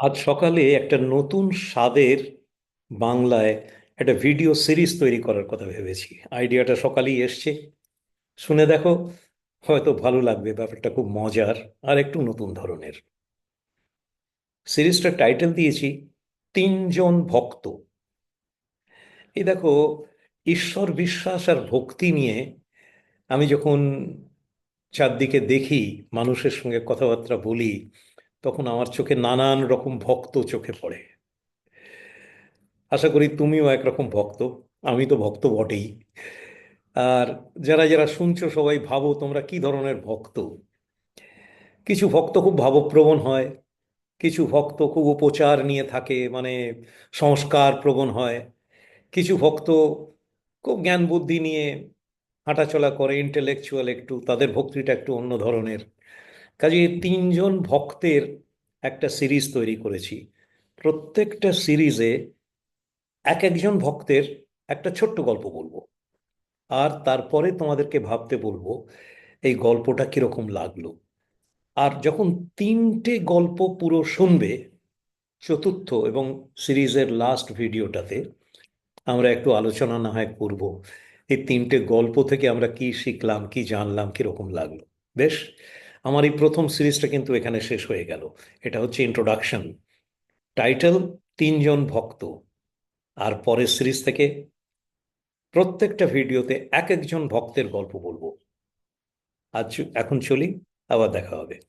আজ সকালে একটা নতুন স্বাদের বাংলায় একটা ভিডিও সিরিজ তৈরি করার কথা ভেবেছি। আইডিয়াটা সকালেই এসছে। শুনে দেখো, হয়তো ভালো লাগবে, ব্যাপারটা খুব মজার আর একটু নতুন ধরনের। সিরিজটার টাইটেল দিয়েছি, তিনজন ভক্ত। এই দেখো, ঈশ্বর বিশ্বাস আর ভক্তি নিয়ে আমি যখন চারদিকে দেখি, মানুষের সঙ্গে কথাবার্তা বলি তখন আমার চোখে নানান রকম ভক্ত চোখে পড়ে। আশা করি তুমিও একরকম ভক্ত, আমি তো ভক্ত বটেই। আর যারা যারা শুনছো সবাই ভাবো তোমরা কি ধরনের ভক্ত। কিছু ভক্ত খুব ভাবপ্রবণ হয়, কিছু ভক্ত খুব উপচার নিয়ে থাকে মানে সংস্কার প্রবণ হয়, কিছু ভক্ত খুব জ্ঞান বুদ্ধি নিয়ে হাঁটাচলা করে ইন্টেলেকচুয়াল একটু, তাদের ভক্তিটা একটু অন্য ধরনের। কাজে তিনজন ভক্তের একটা সিরিজ তৈরি করেছি। প্রত্যেকটা সিরিজে এক একজন ভক্তের একটা ছোট্ট গল্প বলব। আর তারপরে তোমাদেরকে ভাবতে বলব, এই গল্পটা কীরকম লাগল। আর যখন তিনটে গল্প পুরো শুনবে, চতুর্থ এবং সিরিজের লাস্ট ভিডিওটাতে, আমরা একটু আলোচনা না হয় করব, এই তিনটে গল্প থেকে আমরা কি শিখলাম, কি জানলাম, কীরকম লাগল। বেশ? আমার এই প্রথম সিরিজটা কিন্তু এখানে শেষ হয়ে গেল। এটা হচ্ছে ইন্ট্রোডাকশন টাইটেল তিনজন ভক্ত। আর পরের সিরিজ থেকে প্রত্যেকটা ভিডিওতে এক একজন ভক্তের গল্প বলব। আজ এখন চলি, আবার দেখা হবে।